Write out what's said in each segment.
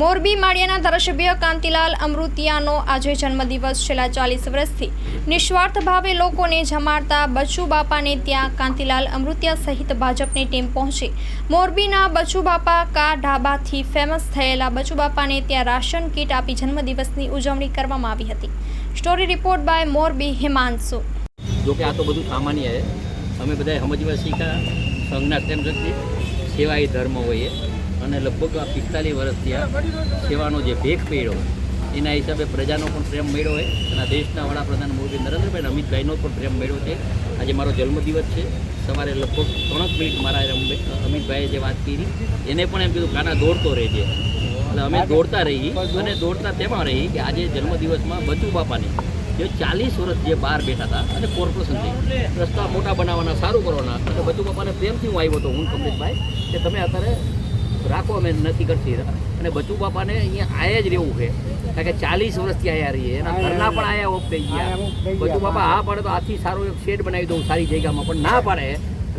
મોરબી માળિયાના ધારાસભ્ય કાંતિલાલ અમૃતિયાનો આજે જન્મદિવસ છેલ્લા ચાલીસ વર્ષથી. નિસ્વાર્થ ભાવે લોકોને જમાડતા બચુ બાપાને ત્યાં કાંતિલાલ અમૃતિયા સહિત ભાજપની ટીમ પહોંચી. મોરબીના બચુ બાપા કા ઢાબાથી ફેમસ થયેલા બચુ બાપાને ત્યાં રાશન કીટ આપી જન્મદિવસની ઉજવણી કરવામાં આવી હતી. Story report by Morbi Himanshu. જોકે આ તો બધું સામાન્ય છે. અમે બધા સમજવા શીખ્યા. સંજ્ઞા તેમ સેવા એ ધર્મ છે અને લગભગ પિસ્તાલીસ વર્ષથી આ સેવાનો જે ભેખ પડ્યો એના હિસાબે પ્રજાનો પણ પ્રેમ મળ્યો હોય અને દેશના વડાપ્રધાન મોદી નરેન્દ્રભાઈ અમિતભાઈનો પણ પ્રેમ મળ્યો છે. આજે મારો જન્મદિવસ છે. સવારે લગભગ ત્રણક મિનિટ મારા અમિતભાઈએ જે વાત કરી, એને પણ એમ કીધું, કાના દોડતો રહેજે. એટલે અમે દોડતા રહી અને દોડતા તેમાં રહી કે આજે જન્મદિવસમાં બચુ બાપાની, જે ચાલીસ વર્ષ જે બહાર બેઠા હતા અને કોર્પોરેશનથી રસ્તા મોટા બનાવવાના, સારું કરવાના, અને બચુ બાપાને પ્રેમથી હું આવ્યો હતો. હું કમલેશભાઈ, કે તમે અત્યારે રાખો અમે નથી કરતી. અને બચુ બાપાને અહીંયા આયા જ રહેવું છે. કારણ કે ચાલીસ વર્ષથી આયા રહીએ. એના ઘરના પણ આયા ઓફ થઈ ગયા. બચુ બાપા હા પાડે તો આથી સારો એક શેડ બનાવી દઉં સારી જગ્યામાં પણ ના પાડે.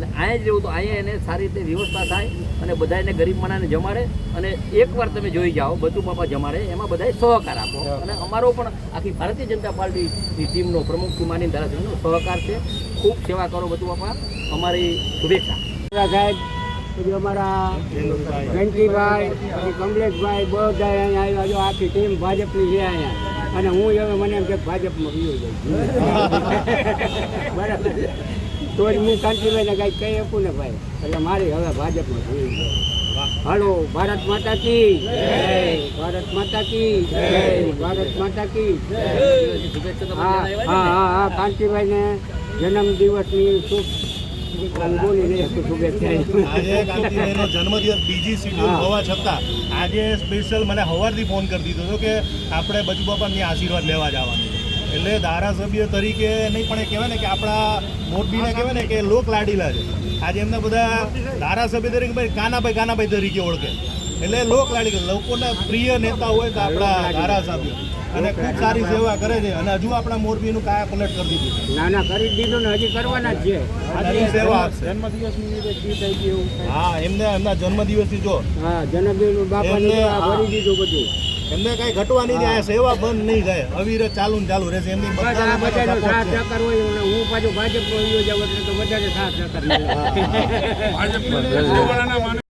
અને અહીંયા જ રહેવું તો અહીંયા એને સારી રીતે વ્યવસ્થા થાય અને બધાને ગરીબ માણાને જમાડે. અને એકવાર તમે જોઈ જાઓ બચુ બાપા જમાડે એમાં બધાએ સહકાર આપો. અને અમારો પણ આખી ભારતીય જનતા પાર્ટીની ટીમનો પ્રમુખ માની ધારાસભ્યનો સહકાર છે. ખૂબ સેવા કરો બચુ બાપા. અમારી શુભેચ્છા. સાહેબ અમારા ઘંટીભાઈ પછી કમલેશભાઈ બધા અહીંયા આવ્યા જો આખી ટીમ ભાજપની છે અહીંયા. અને હું હવે મને એમ કે ભાજપમાં ગયો જાય બરાબર. તો જ હું કાંતિભાઈને કાંઈ કહી શકું ને ભાઈ? એટલે મારી હવે ભાજપમાં જોઈ જાય હલો, ભારત માતા કી. ભારત માતા કી. ભારત માતા કી. હા હા હા, કાંતિભાઈને જન્મદિવસની શુભ આજે જન્મદિવસ બીજી શિડ્યુલ હોવા છતાં આજે સ્પેશિયલ મને સવારથી ફોન કરી દીધો હતો કે આપણે બજુ બાપાની આશીર્વાદ લેવા જવાનું એટલે ધારાસભ્ય તરીકે નહીં પણ એ કહેવાય ને કે આપણા મોરબીને કહેવાય ને કે લોક લાડીલા છે. આજે એમના બધા ધારાસભ્ય તરીકે ભાઈ કાનાભાઈ કાનાભાઈ તરીકે ઓળખે. એટલે લોકલાડી લોકોના પ્રિય નેતા હોય તો આપણા ધારાસભ્યો. અને ખૂબ સારી સેવા કરે છે. અને હજુ આપણા મોરબીનું કાયા પલટ કરી દીધું ના ના કરી દીધું ને હજી કરવાના જ છે. સેવા આપશે. જન્મદિવસની હા એમને એમના જન્મદિવસથી જો. હા જન્મદિવસ બાપાને ભરી દીધું બધું. એમને કઈ ઘટવાની નહીં સેવા બંધ નહીં થાય. અવિરત ચાલુ ને ચાલુ રહેશે. એમની બધાનો સાથ. સહકાર હોય હું પાછું ભાજપ વયો જાઉં એટલે તો બધાને સાથ સહકાર